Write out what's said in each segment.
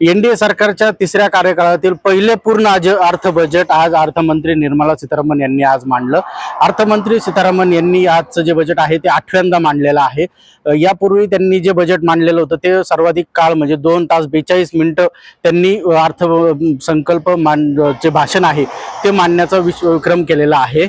NDA सरकारच्या तिसऱ्या कार्यकाळातील पहिले पूर्ण आज अर्थ बजेट आज अर्थमंत्री निर्मला सीतारामन यांनी आज मांडलं. अर्थमंत्री सीतारामन यांनी आजचं जे बजेट आहे ते आठव्यांदा मांडलेलं आहे. यापूर्वी त्यांनी जे बजेट मांडलेलं होतं ते सर्वाधिक काळ म्हणजे दोन तास बेचाळीस मिनिटं त्यांनी अर्थ संकल्प मान जे भाषण आहे ते मांडण्याचा विश्व विक्रम केलेला आहे.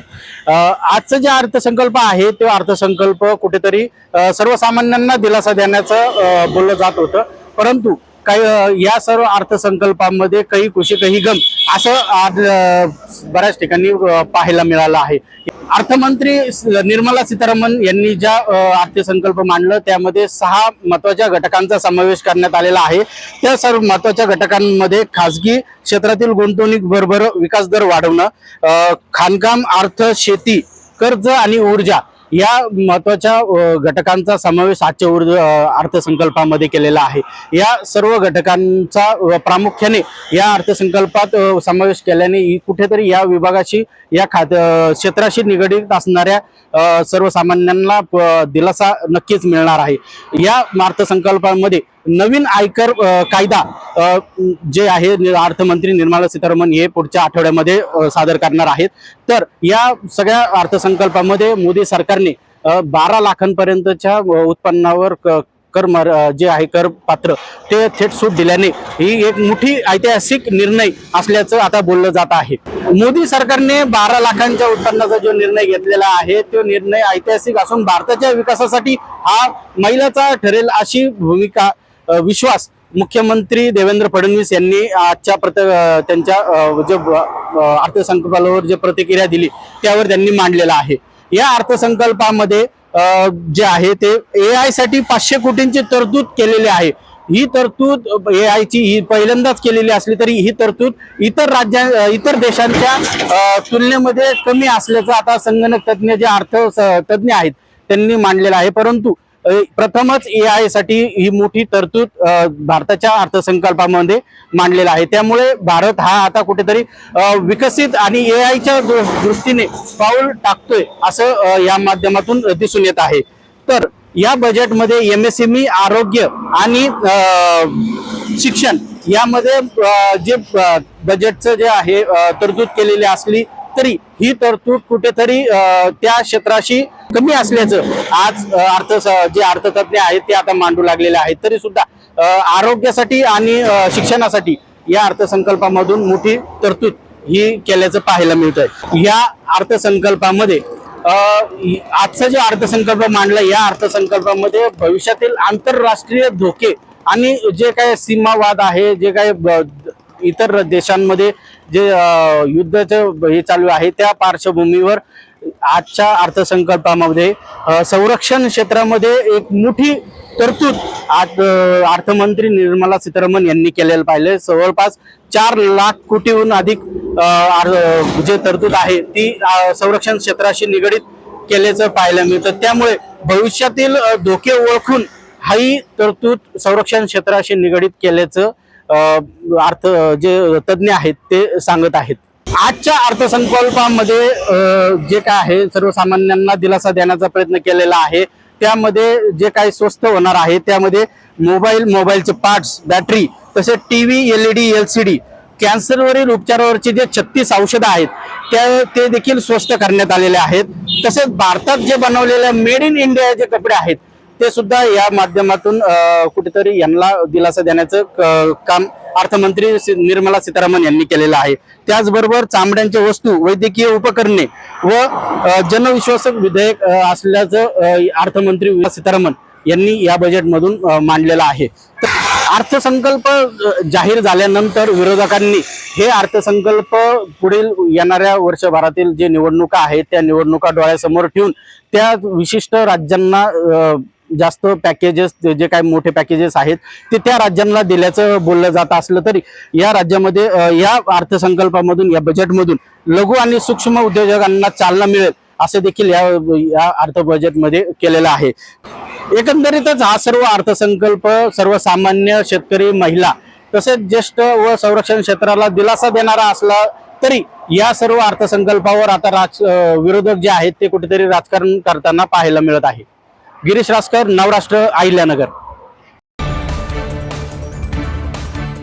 आजचं जे अर्थसंकल्प आहे तो अर्थसंकल्प कुठेतरी सर्वसामान्यांना दिलासा देण्याचं बोललं जात होतं. परंतु काही या सर्व अर्थसंकल्पामध्ये काही खुशी काही गम असं आज बऱ्याच ठिकाणी पाहायला मिळालं आहे. अर्थमंत्री निर्मला सीतारामन यांनी ज्या अर्थसंकल्प मांडलं त्यामध्ये सहा महत्त्वाच्या घटकांचा समावेश करण्यात आलेला आहे. त्या सर्व महत्त्वाच्या घटकांमध्ये खासगी क्षेत्रातील गुंतवणूक बरोबर विकास दर वाढवणं खाणकाम अर्थ शेती कर्ज आणि ऊर्जा या महत्त्वाच्या घटकांचा समावेश आजच्या ऊर्जा अर्थसंकल्पामध्ये केलेला आहे. या सर्व घटकांचा प्रामुख्याने या अर्थसंकल्पात समावेश केल्याने कुठेतरी या विभागाशी या खात क्षेत्राशी निगडीत असणाऱ्या सर्वसामान्यांना प- दिलासा नक्कीच मिळणार आहे. या अर्थसंकल्पामध्ये नवीन आयकर कायदा जे आहे अर्थमंत्री निर्मला सीतारामन हे पुढच्या आठवड्यामध्ये सादर करणार आहेत. तर या सगळ्या अर्थसंकल्पामध्ये मोदी सरकारने बारा लाखांपर्यंतच्या उत्पन्नावर क- कर मर जे आहे कर पात्र ते थेट सूट दिल्याने ही एक मोठी ऐतिहासिक निर्णय असल्याचं आता बोललं जात आहे. मोदी सरकारने बारा लाखांच्या उत्पन्नाचा जो निर्णय घेतलेला आहे तो निर्णय ऐतिहासिक असून भारताच्या विकासासाठी हा मैलाचा ठरेल अशी भूमिका विश्वास. मुख्यमंत्री देवेंद्र फडणवीस यांनी आजच्या प्रत त्यांच्या जे अर्थसंकल्पावर जे प्रतिक्रिया दिली त्यावर त्यांनी मांडलेला आहे. या अर्थसंकल्पामध्ये जे आहे ते ए आयसाठी पाचशे कोटींची तरतूद केलेली आहे. ही तरतूद ए आयची ही पहिल्यांदाच केलेली असली तरी ही तरतूद इतर राज्या इतर देशांच्या तुलनेमध्ये कमी असल्याचं आता संगणक तज्ज्ञ जे अर्थ तज्ज्ञ आहेत त्यांनी मांडलेलं आहे. परंतु प्रथमच ए आयसाठी ही मोठी तरतूद भारताच्या अर्थसंकल्पामध्ये मांडलेला आहे. त्यामुळे भारत हा आता कुठेतरी विकसित आणि ए आयच्या दृष्टीने पाऊल टाकतोय असं या माध्यमातून दिसून येत आहे. तर या बजेटमध्ये एम एस एम ई आरोग्य आणि शिक्षण यामध्ये जे बजेटचं जे आहे तरतूद केलेली असली तरी ही तरतूद कुठेतरी त्या क्षेत्राशी कमी असल्याचं आज अर्थ जे अर्थतज्ञ आहेत ते आता मांडू लागलेले आहेत. तरी सुद्धा आरोग्यासाठी आणि शिक्षणासाठी या अर्थसंकल्पामधून मोठी तरतूद ही केल्याचं पाहायला मिळत आहे या अर्थसंकल्पामध्ये आजचा जो अर्थसंकल्प मांडला या अर्थसंकल्पामध्ये भविष्यातील आंतरराष्ट्रीय धोके आणि जे काय सीमावाद आहे जे काय ब- इतर देशांमध्ये जे युद्धाचं हे चालू आहे त्या पार्श्वभूमीवर आजच्या अर्थसंकल्पामध्ये संरक्षण क्षेत्रामध्ये एक मोठी तरतूद आज अर्थमंत्री निर्मला सीतारामन यांनी केलेलं पाहिजे जवळपास चार लाख कोटीहून अधिक जे तरतूद आहे ती संरक्षण क्षेत्राशी निगडीत केल्याचं पाहायला मिळतं. त्यामुळे भविष्यातील धोके ओळखून हाही तरतूद संरक्षण क्षेत्राशी निगडीत केल्याचं अर्थ जे तज्ज्ञ आहेत ते सांगत आहेत. आजच्या अर्थसंकल्पामध्ये जे काय आहे सर्वसामान्यांना दिलासा देण्याचा प्रयत्न केलेला आहे. त्यामध्ये जे काही स्वस्त होणार आहे त्यामध्ये मोबाईल मोबाईलचे पार्ट्स बॅटरी तसेच टीव्ही एलईडी एलसीडी कॅन्सरवरील उपचारावरचे जे छत्तीस औषधं आहेत त्या ते देखील स्वस्त करण्यात आलेले आहेत. तसेच भारतात जे बनवलेले मेड इन इंडिया जे कपडे आहेत ते सुद्धा या माध्यमातून कुठेतरी यांना दिलासा देण्याचं क- काम अर्थमंत्री निर्मला सीतारामन यांनी केलेलं आहे. त्याचबरोबर चामड्यांच्या वस्तू वैद्यकीय उपकरणे व जनविश्वासक विधेयक असल्याचं अर्थमंत्री सीतारामन यांनी या बजेटमधून मांडलेलं आहे. तर अर्थसंकल्प जाहीर झाल्यानंतर विरोधकांनी हे अर्थसंकल्प पुढील येणाऱ्या वर्षभरातील जे निवडणुका आहेत त्या निवडणुका डोळ्यासमोर ठेवून त्या विशिष्ट राज्यांना जास्त पॅकेजेस जे काही मोठे पॅकेजेस आहेत ते त्या राज्यांना दिल्याचं बोललं जात असलं तरी या राज्यामध्ये या अर्थसंकल्पामधून या बजेटमधून लघु आणि सूक्ष्म उद्योजकांना चालना मिळेल असं देखील या या अर्थ बजेटमध्ये केलेलं आहे. एकंदरीतच हा सर्व अर्थसंकल्प सर्वसामान्य शेतकरी महिला तसेच ज्येष्ठ व संरक्षण क्षेत्राला दिलासा देणारा असला तरी या सर्व अर्थसंकल्पावर आता राज विरोधक जे आहेत ते कुठेतरी राजकारण करताना पाहायला मिळत आहे. गिरीश रासकर नवराष्ट्र अहिल्यानगर.